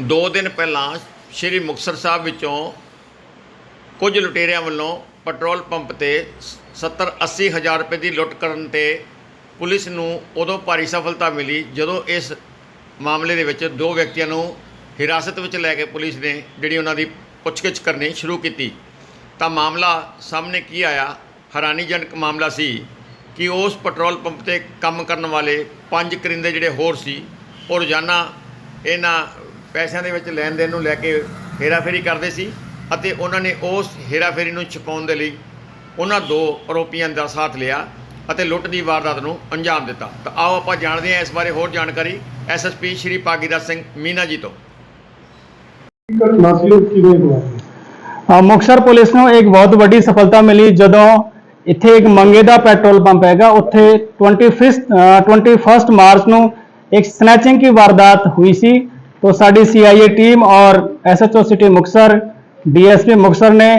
ਦੋ ਦਿਨ ਪਹਿਲਾਂ ਸ਼੍ਰੀ ਮੁਕਤਸਰ ਸਾਹਿਬ ਵਿੱਚੋਂ ਕੁਝ ਲੁਟੇਰਿਆਂ ਵੱਲੋਂ ਪੈਟਰੋਲ ਪੰਪ ਤੇ 70 80 ਹਜ਼ਾਰ ਰੁਪਏ ਦੀ ਲੁੱਟ ਕਰਨ ਤੇ ਪੁਲਿਸ ਨੂੰ ਉਦੋਂ ਭਾਰੀ ਸਫਲਤਾ ਮਿਲੀ ਜਦੋਂ ਇਸ ਮਾਮਲੇ ਦੇ ਵਿੱਚ ਦੋ ਵਿਅਕਤੀਆਂ ਨੂੰ ਹਿਰਾਸਤ ਵਿੱਚ ਲੈ ਕੇ ਪੁਲਿਸ ਨੇ ਜਿਹੜੀ ਉਹਨਾਂ ਦੀ ਪੁੱਛਗਿੱਛ ਕਰਨੀ ਸ਼ੁਰੂ ਕੀਤੀ। ਤਾਂ ਮਾਮਲਾ ਸਾਹਮਣੇ ਕੀ ਆਇਆ? ਹੈਰਾਨੀਜਨਕ ਮਾਮਲਾ ਸੀ ਕਿ ਉਸ ਪੈਟਰੋਲ ਪੰਪ ਤੇ ਕੰਮ ਕਰਨ ਵਾਲੇ ਪੰਜ ਕਰਿੰਦੇ ਜਿਹੜੇ ਹੋਰ ਸੀ, ਉਹ ਰੋਜ਼ਾਨਾ ਇਹਨਾਂ ਪੈਸਿਆਂ ਦੇ ਵਿੱਚ ਲੈਣ ਦੇਣ ਨੂੰ ਲੈ ਕੇ ਹੇਰਾਫੇਰੀ ਕਰਦੇ ਸੀ ਅਤੇ ਉਹਨਾਂ ਨੇ ਉਸ ਹੇਰਾਫੇਰੀ ਨੂੰ ਛੁਪਾਉਣ ਦੇ ਲਈ ਉਹਨਾਂ ਦੋ ਆਰੋਪੀਆਂ ਦਾ ਸਾਥ ਲਿਆ ਅਤੇ ਲੁੱਟ ਦੀ ਵਾਰਦਾਤ ਨੂੰ ਅੰਜਾਮ ਦਿੱਤਾ। ਤਾਂ ਆਓ ਆਪਾਂ ਜਾਣਦੇ ਹਾਂ ਇਸ ਬਾਰੇ ਹੋਰ ਜਾਣਕਾਰੀ ਐਸਐਸਪੀ ਸ਼੍ਰੀ ਪਾਗੀਦਾ ਸਿੰਘ ਮੀਨਾ ਜੀ ਤੋਂ। ਘਟਨਾ ਮੁਕਤਸਰ ਪੁਲਿਸ ਨੂੰ ਇੱਕ ਬਹੁਤ ਵੱਡੀ ਸਫਲਤਾ ਮਿਲੀ ਜਦੋਂ ਇੱਥੇ ਇੱਕ ਮੰਗੇ ਦਾ ਪੈਟਰੋਲ ਪੰਪ ਹੈਗਾ ਉੱਥੇ 25 ਅ, 21 ਮਾਰਚ ਨੂੰ ਇੱਕ ਸਨੈਚਿੰਗ ਦੀ ਵਾਰਦਾਤ ਹੋਈ ਸੀ। तो ਸਾਡੀ ਸੀਆਈਏ ਟੀਮ और SHO city Muktsar DSP Muktsar ने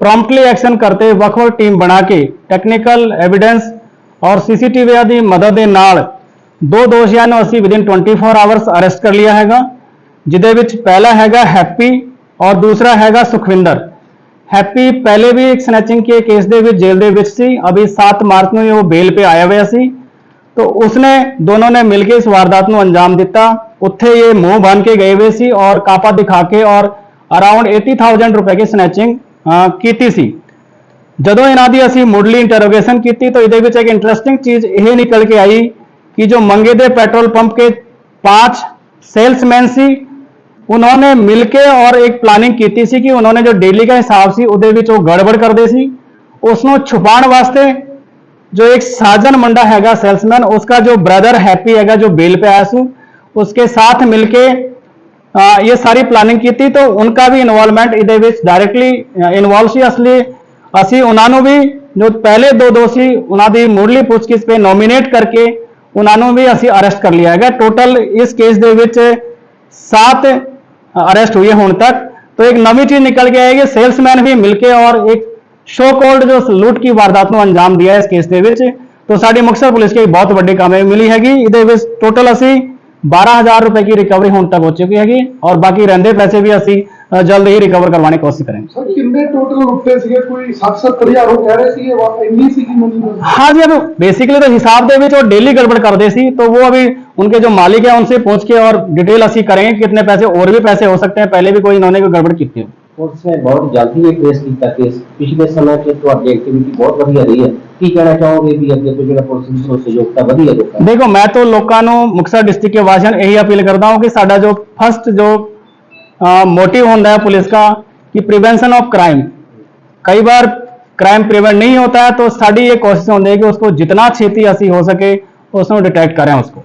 ਪ੍ਰੋਮਪਟਲੀ ਐਕਸ਼ਨ ਕਰਤੇ ਵੱਖ-ਵੱਖ ਟੀਮ ਬਣਾ ਕੇ ਟੈਕਨੀਕਲ ਐਵੀਡੈਂਸ ਔਰ ਸੀਸੀਟੀਵੀ ਦੀ ਮਦਦ ਦੇ ਨਾਲ ਦੋ ਦੋਸ਼ੀਆਂ ਨੂੰ ਅਸੀਂ ਵਿਦਿਨ 24 ਆਵਰਸ ਅਰੈਸਟ ਕਰ ਲਿਆ ਹੈਗਾ ਜਿਹਦੇ ਵਿੱਚ ਪਹਿਲਾ ਹੈਗਾ ਹੈਪੀ ਔਰ ਦੂਸਰਾ ਹੈਗਾ ਸੁਖਵਿੰਦਰ ਹੈਪੀ ਪਹਿਲੇ ਵੀ ਇੱਕ ਸਨੈਚਿੰਗ ਕੇ ਕੇਸ ਦੇ ਵਿੱਚ ਜੇਲ੍ਹ ਦੇ ਵਿੱਚ ਸੀ ਅਭੀ 7 ਮਾਰਚ ਨੂੰ ਹੀ ਉਹ ਬੇਲ ਤੇ ਆਇਆ ਹੋਇਆ ਸੀ तो उसने दोनों ने मिलकर इस वारदात ਨੂੰ ਅੰਜਾਮ ਦਿੱਤਾ ਉੱਥੇ ਇਹ ਮੂੰਹ ਬਨ ਕੇ ਗਏ ਹੋਏ ਸੀ ਔਰ ਕਾਪਾ ਦਿਖਾ ਕੇ ਔਰ ਅਰਾਊਂਡ 80000 ਰੁਪਏ ਦੀ ਸਨੈਚਿੰਗ ਕੀਤੀ ਸੀ ਜਦੋਂ ਇਹਨਾਂ ਦੀ ਅਸੀਂ ਮੁੱਢਲੀ ਇੰਟਰੋਗੇਸ਼ਨ ਕੀਤੀ ਤਾਂ ਇਹਦੇ ਵਿੱਚ ਇੱਕ ਇੰਟਰਸਟਿੰਗ ਚੀਜ਼ ਇਹ ਨਿਕਲ ਕੇ ਆਈ ਕਿ ਜੋ ਮੰਗੇ ਦੇ ਪੈਟਰੋਲ ਪੰਪ के पांच सेल्समैन ਸੀ उन्होंने मिलके और एक प्लानिंग ਕੀਤੀ ਸੀ ਕਿ ਉਹਨਾਂ ਨੇ ਜੋ ਡੇਲੀ ਦਾ ਹਿਸਾਬ ਸੀ ਉਹਦੇ ਵਿੱਚ ਉਹ ਗੜਬੜ ਕਰਦੇ ਸੀ ਉਸ ਨੂੰ ਛੁਪਾਉਣ ਵਾਸਤੇ जो एक साजन मुंडा हैगा सेल्समैन उसका जो ब्रदर हैप्पी हैगा जो बेल पे आया सु उसके साथ मिलके अ, ये सारी प्लानिंग की थी तो उनका भी इन्वॉल्वमेंट ਇਹਦੇ ਵਿੱਚ ਡਾਇਰੈਕਟਲੀ ਇਨਵੋਲਵ ਸੀ ਅਸਲੀ ਅਸੀਂ ਉਹਨਾਂ ਨੂੰ ਵੀ ਜੋ ਪਹਿਲੇ ਦੋ ਦੋਸ਼ੀ ਉਹਨਾਂ ਦੀ ਮੁੱਢਲੀ ਪੁੱਛਗਿੱਛ ਤੇ ਨੋਮੀਨੇਟ ਕਰਕੇ ਉਹਨਾਂ ਨੂੰ ਵੀ ਅਸੀਂ ਅਰੈਸਟ ਕਰ ਲਿਆ ਹੈਗਾ ਟੋਟਲ ਇਸ ਕੇਸ ਦੇ ਵਿੱਚ 7 अरेस्ट हुए ਹੁਣ तक तो एक नवी चीज निकल के आएगी सेल्समैन भी मिलके और एक ਸ਼ੋ ਕੋਲਡ ਜੋ ਲੁੱਟ ਕੀ ਵਾਰਦਾਤ ਨੂੰ ਅੰਜਾਮ ਦਿਆ ਇਸ ਕੇਸ ਦੇ ਵਿੱਚ ਤੋਂ ਸਾਡੀ ਮੁਕਤਸਰ ਪੁਲਿਸ ਕੀ ਬਹੁਤ ਵੱਡੀ ਕਾਮਯਾਬੀ ਮਿਲੀ ਹੈਗੀ ਇਹਦੇ ਵਿੱਚ ਟੋਟਲ ਅਸੀਂ 12000 ਰੁਪਏ ਦੀ ਰਿਕਵਰੀ ਹੁਣ ਤੱਕ ਹੋ ਚੁੱਕੀ ਹੈਗੀ ਔਰ ਬਾਕੀ ਰਹਿੰਦੇ ਪੈਸੇ ਵੀ ਅਸੀਂ ਅ, ਜਲਦ ਹੀ ਰਿਕਵਰ ਕਰਵਾਉਣੇ ਦੀ ਕੋਸ਼ਿਸ਼ ਕਰਾਂਗੇ ਸਰ ਕਿੰਨੇ ਟੋਟਲ ਲੁੱਟੇ ਸੀਗੇ ਕੋਈ 60 70 ਹਜ਼ਾਰ ਉਹ ਕਹਿ ਰਹੇ ਸੀਗੇ ਵਾ ਇੰਨੀ ਸੀਗੀ ਮੈਨੂੰ हाँ जी अब बेसिकली तो हिसाब दे विच वो डेली गड़बड़ करते सी तो वो अभी उनके जो मालिक है उनसे पूछ के और डिटेल ਅਸੀਂ करेंगे कितने पैसे और भी पैसे हो सकते हैं पहले भी कोई इन्होंने कोई गड़बड़ की थी ਪੁਲਿਸ ਨੇ ਬਹੁਤ ਜਲਦੀ ਇਹ ਟ੍ਰੇਸ ਕੀਤਾ ਕੇਸ ਪਿਛਲੇ ਸਮੇਂ 'ਚ ਤੁਹਾਡੀ ਐਕਟੀਵਿਟੀ ਬਹੁਤ ਵਧੀਆ ਰਹੀ ਹੈ ਕੀ ਕਹਿਣਾ ਚਾਹੋਗੇ ਵੀ ਅੱਗੇ ਤੋਂ ਜਿਹੜਾ ਪੁਲਿਸ ਨੂੰ ਸਹਿਯੋਗਤਾ ਵਧੀਆ ਲੋਕਾਂ देखो मैं तो लोगों को मुक्तसर डिस्ट्रिक्ट के वासन यही अपील करता हूँ कि साडा जो फर्स्ट जो मोटिव होता है पुलिस का कि प्रिवेंशन ऑफ क्राइम कई बार क्राइम प्रिवेंट नहीं होता है तो साड़ी ये कोशिश होती है कि उसको जितना छेती असी हो सके उसको डिटेक्ट करें उसको